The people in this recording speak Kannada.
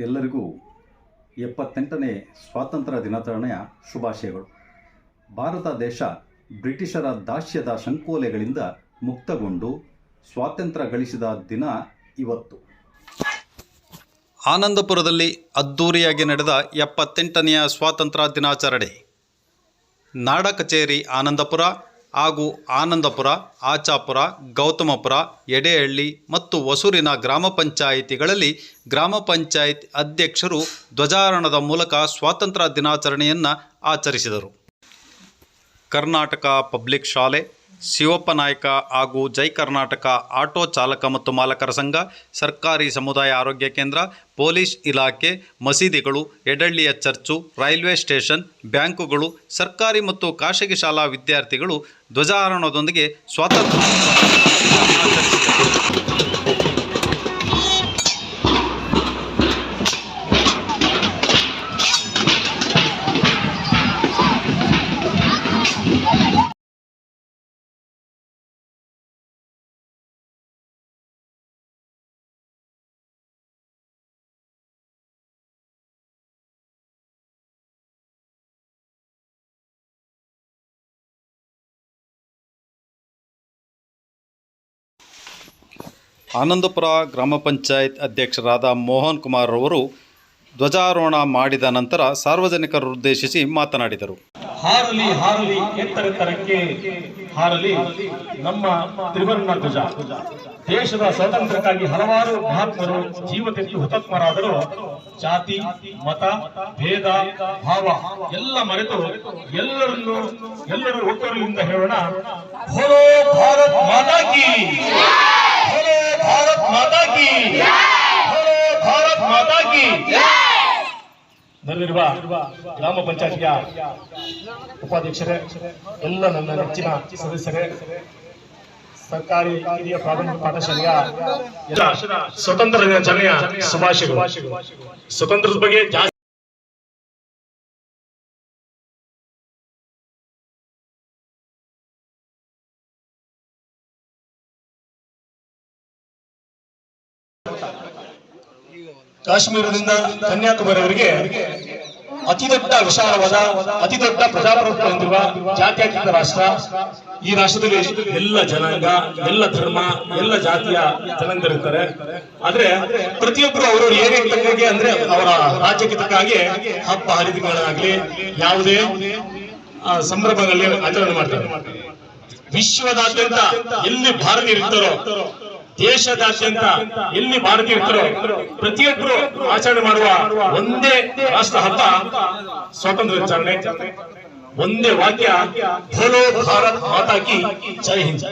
ಎಲ್ಲರಿಗೂ ಎಪ್ಪತ್ತೆಂಟನೇ ಸ್ವಾತಂತ್ರ್ಯ ದಿನಾಚರಣೆಯ ಶುಭಾಶಯಗಳು. ಭಾರತ ದೇಶ ಬ್ರಿಟಿಷರ ದಾಸ್ಯದ ಸಂಕೋಲೆಗಳಿಂದ ಮುಕ್ತಗೊಂಡು ಸ್ವಾತಂತ್ರ್ಯ ಗಳಿಸಿದ ದಿನ ಇವತ್ತು. ಆನಂದಪುರದಲ್ಲಿ ಅದ್ಧೂರಿಯಾಗಿ ನಡೆದ ಎಪ್ಪತ್ತೆಂಟನೆಯ ಸ್ವಾತಂತ್ರ್ಯ ದಿನಾಚರಣೆ. ನಾಡ ಕಚೇರಿ ಆನಂದಪುರ ಹಾಗೂ ಆನಂದಪುರ, ಆಚಾಪುರ, ಗೌತಮಪುರ, ಎಡೆಹಳ್ಳಿ ಮತ್ತು ಹೊಸೂರಿನ ಗ್ರಾಮ ಪಂಚಾಯಿತಿಗಳಲ್ಲಿ ಗ್ರಾಮ ಪಂಚಾಯತ್ ಅಧ್ಯಕ್ಷರು ಧ್ವಜಾರೋಹಣದ ಮೂಲಕ ಸ್ವಾತಂತ್ರ್ಯ ದಿನಾಚರಣೆಯನ್ನು ಆಚರಿಸಿದರು. ಕರ್ನಾಟಕ ಪಬ್ಲಿಕ್ ಶಾಲೆ ಶಿವಪ್ಪ ನಾಯಕ ಹಾಗೂ ಜೈ ಕರ್ನಾಟಕ ಆಟೋ ಚಾಲಕ ಮತ್ತು ಮಾಲಕರ ಸಂಘ, ಸರ್ಕಾರಿ ಸಮುದಾಯ ಆರೋಗ್ಯ ಕೇಂದ್ರ, ಪೊಲೀಸ್ ಇಲಾಖೆ, ಮಸೀದಿಗಳು ಎಡಳ್ಳಿಯ ಚರ್ಚು, ರೈಲ್ವೆ ಸ್ಟೇಷನ್, ಬ್ಯಾಂಕುಗಳು, ಸರ್ಕಾರಿ ಮತ್ತು ಖಾಸಗಿ ಶಾಲಾ ವಿದ್ಯಾರ್ಥಿಗಳು ಧ್ವಜಾರೋಹಣದೊಂದಿಗೆ ಸ್ವಾತಂತ್ರ್ಯ ಆನಂದಪುರ ಗ್ರಾಮ ಪಂಚಾಯತ್ ಅಧ್ಯಕ್ಷರಾದ ಮೋಹನ್ ಕುಮಾರ್ ಅವರು ಧ್ವಜಾರೋಹಣ ಮಾಡಿದ ನಂತರ ಸಾರ್ವಜನಿಕರು ಉದ್ದೇಶಿಸಿ ಮಾತನಾಡಿದರು. ಹಾರಲಿ ಹಾರಲಿ ಎತ್ತರೆತ್ತರಕ್ಕೆ ಹಾರಲಿ ನಮ್ಮ ತ್ರಿವರ್ಣ ಧ್ವಜ. ದೇಶದ ಸ್ವಾತಂತ್ರ್ಯಕ್ಕಾಗಿ ಹಲವಾರು ಮಹಾತ್ಮರು ಜೀವ ತೆತ್ತು ಹುತಾತ್ಮರಾದರು ಜಾತಿ, ಮತ, ಭೇದ, ಭಾವ ಎಲ್ಲ ಮರೆತು ಎಲ್ಲರನ್ನು, ಎಲ್ಲರೂ ಒಟ್ಟೊರಲಿಂದ ಹೇಳೋಣ ಭಾರತ್ ಮಾತಾ ಹೋಲೋ ಭಾರತ್ ಮಾತಾ ಕಿ ಹೋಲೋ ಭಾರತ್ ಮಾತಾ ಕಿ ನಲ್ಲಿರುವ ಗ್ರಾಮ ಪಂಚಾಯತಿಯ ಉಪಾಧ್ಯಕ್ಷರೇ, ಎಲ್ಲ ನನ್ನ ನೆಚ್ಚಿನ ಸದಸ್ಯರೇ, ಸರ್ಕಾರಿ ಹಿರಿಯ ಪ್ರಾಥಮಿಕ ಪಾಠಶಾಲೆಯ ಸ್ವತಂತ್ರ ದಿನಾಚರಣೆಯ ಸುಭಾಷಿ ಸ್ವತಂತ್ರದ ಬಗ್ಗೆ ಕಾಶ್ಮೀರದಿಂದ ಕನ್ಯಾಕುಮಾರಿವರೆಗೆ ಅತಿ ದೊಡ್ಡ ವಿಶಾಲವಾದ, ಅತಿ ದೊಡ್ಡ ಪ್ರಜಾಪ್ರಭುತ್ವ ಹೊಂದಿರುವ ಜಾತ್ಯತೀತ ರಾಷ್ಟ್ರ. ಈ ರಾಷ್ಟ್ರದಲ್ಲಿ ಎಲ್ಲ ಜನಾಂಗ, ಎಲ್ಲ ಧರ್ಮ, ಎಲ್ಲ ಜಾತಿಯ ಜನಾಂಗರಿರ್ತಾರೆ. ಆದ್ರೆ ಪ್ರತಿಯೊಬ್ಬರು ಅವರು ಏನೇ ಅಂದ್ರೆ ಅವರ ರಾಜ್ಯಕ್ಕೆ ತಕ್ಕಾಗಿ ಹಬ್ಬ, ಹರಿದಿನಗಳಾಗ್ಲಿ, ಯಾವುದೇ ಸಂಭ್ರಮಗಳಲ್ಲಿ ಆಚರಣೆ ಮಾಡ್ತಾರೆ. ವಿಶ್ವದಾದ್ಯಂತ ಎಲ್ಲಿ ಭಾರತೀಯರು ಇರ್ತಾರೋ ದೇಶದಾದ್ಯಂತ ಎಲ್ಲಿ ಭಾರತೀಯರು ಪ್ರತಿಯೊಬ್ಬರು ಆಚರಣೆ ಮಾಡುವ ಒಂದೇ ರಾಷ್ಟ್ರ ಹಬ್ಬ ಸ್ವಾತಂತ್ರ್ಯ ದಿನಾಚರಣೆ ಒಂದೇ ವಾಕ್ಯ ಭಾರತ್ ಮಾತಾಕಿ ಜೈ ಹಿಂದ್.